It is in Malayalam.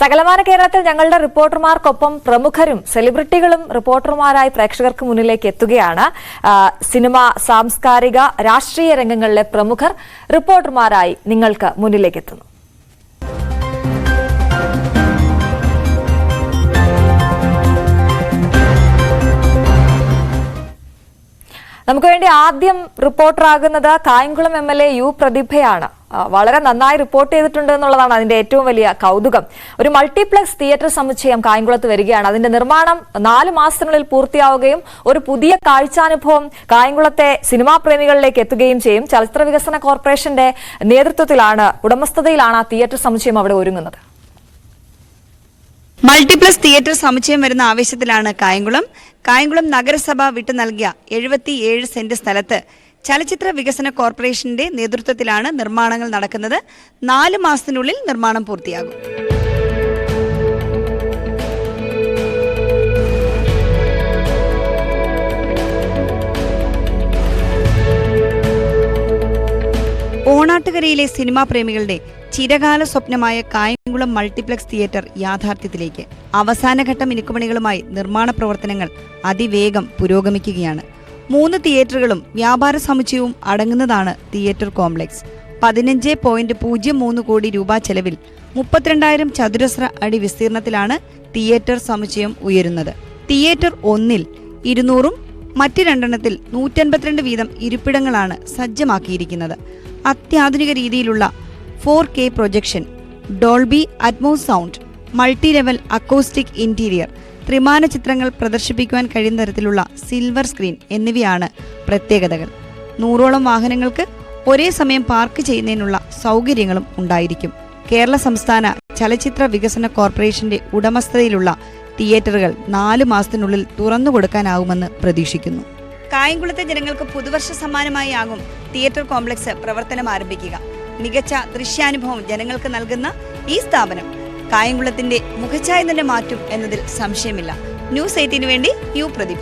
സകലമാന കേരളത്തിൽ ഞങ്ങളുടെ റിപ്പോർട്ടർമാർക്കൊപ്പം പ്രമുഖരും സെലിബ്രിറ്റികളും റിപ്പോർട്ടർമാരായി പ്രേക്ഷകർക്ക് മുന്നിലേക്ക് എത്തുകയാണ്. സിനിമ സാംസ്കാരിക രാഷ്ട്രീയ രംഗങ്ങളിലെ പ്രമുഖർ റിപ്പോർട്ടർമാരായി നിങ്ങൾക്ക് മുന്നിലേക്ക് എത്തുന്നു. നമുക്ക് വേണ്ടി ആദ്യം റിപ്പോർട്ടറാകുന്നത് Kayamkulam M L A U പ്രതിഭയാണ്. വളരെ നന്നായി റിപ്പോർട്ട് ചെയ്തിട്ടുണ്ട് എന്നുള്ളതാണ് അതിന്റെ ഏറ്റവും വലിയ കൗതുകം. ഒരു മൾട്ടിപ്ലക്സ് തിയേറ്റർ സമുച്ചയം കായംകുളത്ത് വരികയാണ്. അതിന്റെ നിർമ്മാണം നാല് മാസത്തിനുള്ളിൽ പൂർത്തിയാവുകയും ഒരു പുതിയ കാഴ്ചാനുഭവം കായംകുളത്തെ സിനിമാ പ്രേമികളിലേക്ക് എത്തുകയും ചെയ്യും. ചലച്ചിത്ര വികസന കോർപ്പറേഷന്റെ നേതൃത്വത്തിലാണ് ഉടമസ്ഥതയിലാണ് ആ തിയേറ്റർ സമുച്ചയം അവിടെ ഒരുങ്ങുന്നത്. മൾട്ടിപ്ലസ് തിയേറ്റർ സമുച്ചയം വരുന്ന ആവേശത്തിലാണ് കായംകുളം. കായംകുളം നഗരസഭ വിട്ടു നൽകിയ എഴുപത്തിയേഴ് സെന്റ് സ്ഥലത്ത് ചലച്ചിത്ര വികസന കോർപ്പറേഷന്റെ നേതൃത്വത്തിലാണ് നിർമ്മാണങ്ങൾ നടക്കുന്നത്. നാല് മാസത്തിനുള്ളിൽ നിർമ്മാണം പൂർത്തിയാകും. ഓണാട്ടുകരയിലെ സിനിമാ പ്രേമികളുടെ ചിരകാല സ്വപ്നമായ കായംകുളം മൾട്ടിപ്ലക്സ് തിയേറ്റർ യാഥാർത്ഥ്യത്തിലേക്ക്. അവസാനഘട്ട മിനുക്കുമണികളുമായി നിർമ്മാണ പ്രവർത്തനങ്ങൾ അതിവേഗം പുരോഗമിക്കുകയാണ്. മൂന്ന് തിയേറ്ററുകളും വ്യാപാര സമുച്ചയവും അടങ്ങുന്നതാണ് തിയേറ്റർ കോംപ്ലക്സ്. പതിനഞ്ച് പോയിന്റ് പൂജ്യം മൂന്ന് കോടി രൂപ ചെലവിൽ മുപ്പത്തിരണ്ടായിരം ചതുരശ്ര അടി വിസ്തീർണത്തിലാണ് തിയേറ്റർ സമുച്ചയം ഉയരുന്നത്. തിയേറ്റർ ഒന്നിൽ ഇരുന്നൂറും മറ്റ് രണ്ടെണ്ണത്തിൽ നൂറ്റൻപത്തിരണ്ട് വീതം ഇരിപ്പിടങ്ങളാണ് സജ്ജമാക്കിയിരിക്കുന്നത്. അത്യാധുനിക രീതിയിലുള്ള four K projection Dolby Atmos sound multi level acoustic interior ത്രിമാന ചിത്രങ്ങൾ പ്രദർശിപ്പിക്കുവാൻ കഴിയുന്ന തരത്തിലുള്ള സിൽവർ സ്ക്രീൻ എന്നിവയാണ് പ്രത്യേകതകൾ. നൂറോളം വാഹനങ്ങൾക്ക് ഒരേ സമയം പാർക്ക് ചെയ്യുന്നതിനുള്ള സൗകര്യങ്ങളും ഉണ്ടായിരിക്കും. കേരള സംസ്ഥാന ചലച്ചിത്ര വികസന കോർപ്പറേഷന്റെ ഉടമസ്ഥതയിലുള്ള തിയേറ്ററുകൾ നാല് മാസത്തിനുള്ളിൽ തുറന്നു കൊടുക്കാനാവുമെന്ന് പ്രതീക്ഷിക്കുന്നു. കായംകുളത്തെ ജനങ്ങൾക്ക് പുതുവർഷ സമ്മാനമായി ആകും തിയേറ്റർ കോംപ്ലക്സ് പ്രവർത്തനം ആരംഭിക്കുക. മികച്ച ദൃശ്യാനുഭവം ജനങ്ങൾക്ക് നൽകുന്ന ഈ സ്ഥാപനം കായംകുളത്തിന്റെ മുഖച്ഛായ തന്നെ മാറ്റും എന്നതിൽ സംശയമില്ല. ന്യൂസ് എയ്റ്റീന് വേണ്ടി യു പ്രതിഭ.